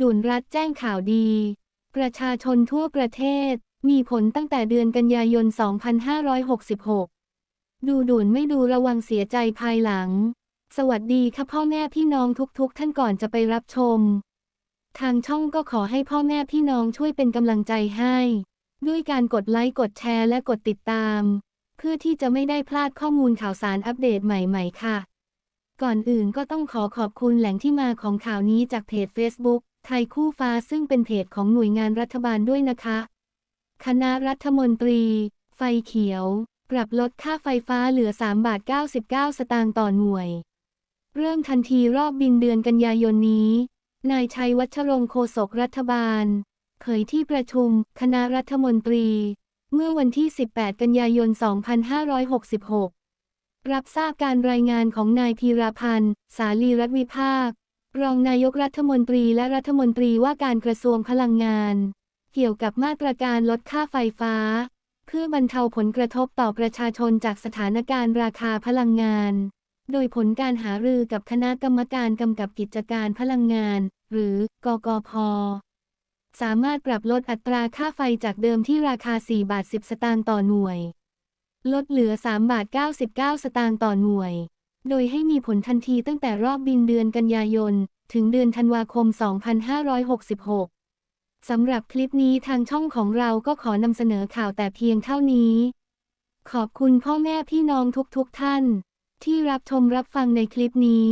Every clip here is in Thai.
ด่วนรัฐแจ้งข่าวดี ประชาชนทั่วประเทศ มีผลตั้งแต่เดือนกันยายน 2566 ดูด่วนไม่ดูระวังเสียใจภายหลัง สวัสดีค่ะพ่อแม่พี่น้องทุกๆ ท่านก่อนจะไปรับชม ทางช่องก็ขอให้พ่อแม่พี่น้องช่วยเป็นกำลังใจให้ ด้วยการกดไลค์กดแชร์และกดติดตาม เพื่อที่จะไม่ได้พลาดข้อมูลข่าวสารอัปเดตใหม่ๆค่ะ ก่อนอื่นก็ต้องขอขอบคุณแหล่งที่มาของข่าวนี้จากเพจ Facebook ไทยคู่ฟ้าซึ่งเป็นเพจของหน่วยงานรัฐบาลด้วยนะคะ คณะรัฐมนตรี ไฟเขียว ปรับลดค่าไฟฟ้าเหลือ 3 บาท 99 สตางค์ต่อหน่วย เริ่มทันทีรอบบินเดือนกันยายนนี้ นายชัยวัชรงค์โฆษกรัฐบาล เผยที่ประชุม คณะรัฐมนตรี เมื่อวันที่ 18 กันยายน 2566 รับทราบการรายงานของนายพีรพันธ์ สาลีรัฐวิภาค รองนายกรัฐมนตรีและรัฐมนตรีว่าการกระทรวงพลังงาน เกี่ยวกับมาตรการลดค่าไฟฟ้า เพื่อบรรเทาผลกระทบต่อประชาชนจากสถานการณ์ราคาพลังงาน โดยผลการหารือกับคณะกรรมการกำกับกิจการพลังงาน หรือกกพสามารถปรับลดอัตราค่าไฟจากเดิมที่ราคา 4 บาท 10 สตางค์ต่อหน่วย ลดเหลือ 3 บาท 99 สตางค์ต่อหน่วย โดยให้มีผลทันทีตั้งแต่รอบบินเดือนกันยายน ถึงเดือนธันวาคม 2566 สำหรับคลิปนี้ทางช่องของเราก็ขอนำเสนอข่าวแต่เพียงเท่านี้ ขอบคุณพ่อแม่พี่น้องทุกๆทท่าน ที่รับชมรับฟังในคลิปนี้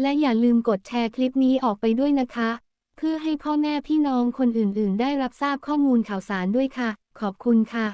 และอย่าลืมกดแชร์คลิปนี้ออกไปด้วยนะคะ เพื่อให้พ่อแม่พี่น้องคนอื่นๆ ได้รับทราบข้อมูลข่าวสารด้วยค่ะ ขอบคุณค่ะ